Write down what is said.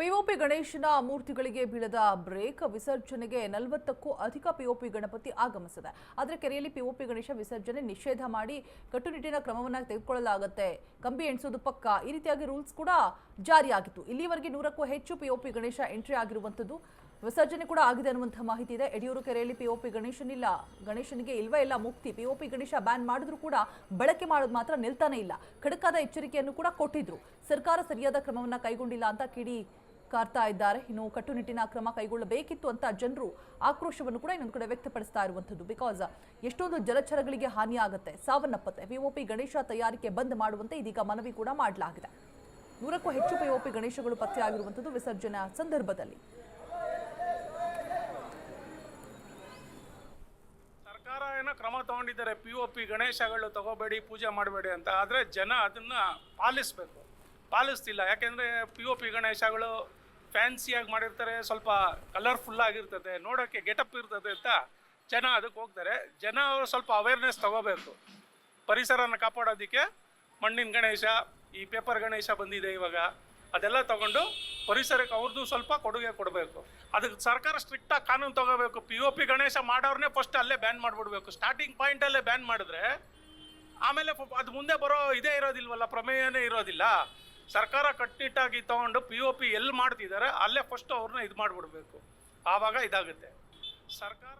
POP ಗಣೇಶನ ಮೂರ್ತಿಗಳಿಗೆ ಬೀಳದ break ವಿಸರ್ಜನೆಗೆ ನಲವತ್ತಕ್ಕೂ ಅಧಿಕ ಪಿಒಪಿ ಗಣಪತಿ ಆಗಮಿಸಿದೆ. ಆದರೆ ಕೆರೆಯಲ್ಲಿ ಪಿಒಪಿ ಗಣೇಶ ವಿಸರ್ಜನೆ ನಿಷೇಧ ಮಾಡಿ ಕಟ್ಟುನಿಟ್ಟಿನ ಕ್ರಮವನ್ನು ತೆಗೆದುಕೊಳ್ಳಲಾಗುತ್ತೆ. ಕಂಬಿ ಎಣಿಸೋದು ಪಕ್ಕ. ಈ ರೀತಿಯಾಗಿ ರೂಲ್ಸ್ ಕೂಡ ಜಾರಿಯಾಗಿತ್ತು. ಇಲ್ಲಿವರೆಗೆ ನೂರಕ್ಕೂ ಹೆಚ್ಚು ಪಿಒಪಿ ಗಣೇಶ ಎಂಟ್ರಿ ಆಗಿರುವಂಥದ್ದು. ವಿಸರ್ಜನೆ ಕೂಡ ಆಗಿದೆ ಅನ್ನುವಂಥ ಮಾಹಿತಿ ಇದೆ. ಯಡಿಯೂರು ಕೆರೆಯಲ್ಲಿ ಪಿಒಪಿ ಗಣೇಶನಿಲ್ಲ. ಗಣೇಶನಿಗೆ ಇಲ್ವೇ ಇಲ್ಲ ಮುಕ್ತಿ? ಪಿಒಪಿ ಗಣೇಶ ಬ್ಯಾನ್ ಮಾಡಿದ್ರು ಕೂಡ ಬಳಕೆ ಮಾಡೋದು ಮಾತ್ರ ನಿಲ್ತಾನೆ ಇಲ್ಲ. ಖಡಕಾದ ಎಚ್ಚರಿಕೆಯನ್ನು ಕೂಡ ಕೊಟ್ಟಿದ್ರು. ಸರ್ಕಾರ ಸರಿಯಾದ ಕ್ರಮವನ್ನು ಕೈಗೊಂಡಿಲ್ಲ ಅಂತ ಕಿಡಿ ಕಾರ್ತಾ ಇದ್ದಾರೆ. ಇನ್ನು ಕಟ್ಟುನಿಟ್ಟಿನ ಕ್ರಮ ಕೈಗೊಳ್ಳಬೇಕಿತ್ತು ಅಂತ ಜನರು ಆಕ್ರೋಶವನ್ನು ಕೂಡ ಇನ್ನೊಂದು ಕಡೆ ವ್ಯಕ್ತಪಡಿಸ್ತಾ ಇರುವಂಥದ್ದು. ಬಿಕಾಸ್ ಎಷ್ಟೊಂದು ಜಲಚರಗಳಿಗೆ ಹಾನಿ ಆಗುತ್ತೆ ಸಾವನ್ನಪ್ಪತ್ತೆ ವಿಒಪಿ ಗಣೇಶ ತಯಾರಿಕೆ ಬಂದ್ ಮಾಡುವಂತೆ ಇದೀಗ ಮನವಿ ಕೂಡ ಮಾಡಲಾಗಿದೆ. ನೂರಕ್ಕೂ ಹೆಚ್ಚು ಪಿಒಪಿ ಗಣೇಶಗಳು ಪತ್ತೆಯಾಗಿರುವಂಥದ್ದು ವಿಸರ್ಜನೆಯ ಸಂದರ್ಭದಲ್ಲಿ. ಸರ್ಕಾರ ಏನೋ ಕ್ರಮ ತಗೊಂಡಿದ್ದಾರೆ. ಪಿ ಒ ಪಿ ಗಣೇಶಗಳು ತಗೋಬೇಡಿ, ಪೂಜೆ ಮಾಡಬೇಡಿ ಅಂತ. ಆದರೆ ಜನ ಅದನ್ನು ಪಾಲಿಸ್ಬೇಕು. ಪಾಲಿಸ್ತಿಲ್ಲ. ಯಾಕೆಂದರೆ ಪಿ ಒ ಪಿ ಗಣೇಶಗಳು ಫ್ಯಾನ್ಸಿಯಾಗಿ ಮಾಡಿರ್ತಾರೆ, ಸ್ವಲ್ಪ ಕಲರ್ಫುಲ್ ಆಗಿರ್ತದೆ ನೋಡೋಕ್ಕೆ ಗೆಟಪ್ ಇರ್ತದೆ ಅಂತ ಜನ ಅದಕ್ಕೆ ಹೋಗ್ತಾರೆ. ಜನ ಅವರು ಸ್ವಲ್ಪ ಅವೇರ್ನೆಸ್ ತಗೋಬೇಕು. ಪರಿಸರನ ಕಾಪಾಡೋದಕ್ಕೆ ಮಣ್ಣಿನ ಗಣೇಶ, ಈ ಪೇಪರ್ ಗಣೇಶ ಬಂದಿದೆ ಇವಾಗ. ಅದೆಲ್ಲ ತಗೊಂಡು ಪರಿಸರಕ್ಕೆ ಅವ್ರದ್ದು ಸ್ವಲ್ಪ ಕೊಡುಗೆ ಕೊಡಬೇಕು. ಅದಕ್ಕೆ ಸರ್ಕಾರ ಸ್ಟ್ರಿಕ್ಟಾಗಿ ಕಾನೂನು ತಗೋಬೇಕು. ಪಿ ಒ ಪಿ ಗಣೇಶ ಮಾಡೋರ್ನೇ ಫಸ್ಟ್ ಅಲ್ಲೇ ಬ್ಯಾನ್ ಮಾಡಿಬಿಡ್ಬೇಕು. ಸ್ಟಾರ್ಟಿಂಗ್ ಪಾಯಿಂಟಲ್ಲೇ ಬ್ಯಾನ್ ಮಾಡಿದ್ರೆ ಆಮೇಲೆ ಅದು ಮುಂದೆ ಬರೋ ಇದೇ ಇರೋದಿಲ್ವಲ್ಲ, ಪ್ರಮೇಯನೇ ಇರೋದಿಲ್ಲ. ಸರ್ಕಾರ ಕಟ್ಟುನಿಟ್ಟಾಗಿ ತಗೊಂಡು ಪಿ ಒ ಪಿ ಎಲ್ಲಿ ಮಾಡ್ತಿದ್ದಾರೆ, ಅಲ್ಲೇ ಫಸ್ಟ್ ಅವ್ರನ್ನ ಇದು ಮಾಡಿಬಿಡ್ಬೇಕು ಆವಾಗ ಇದಾಗುತ್ತೆ. ಸರ್ಕಾರ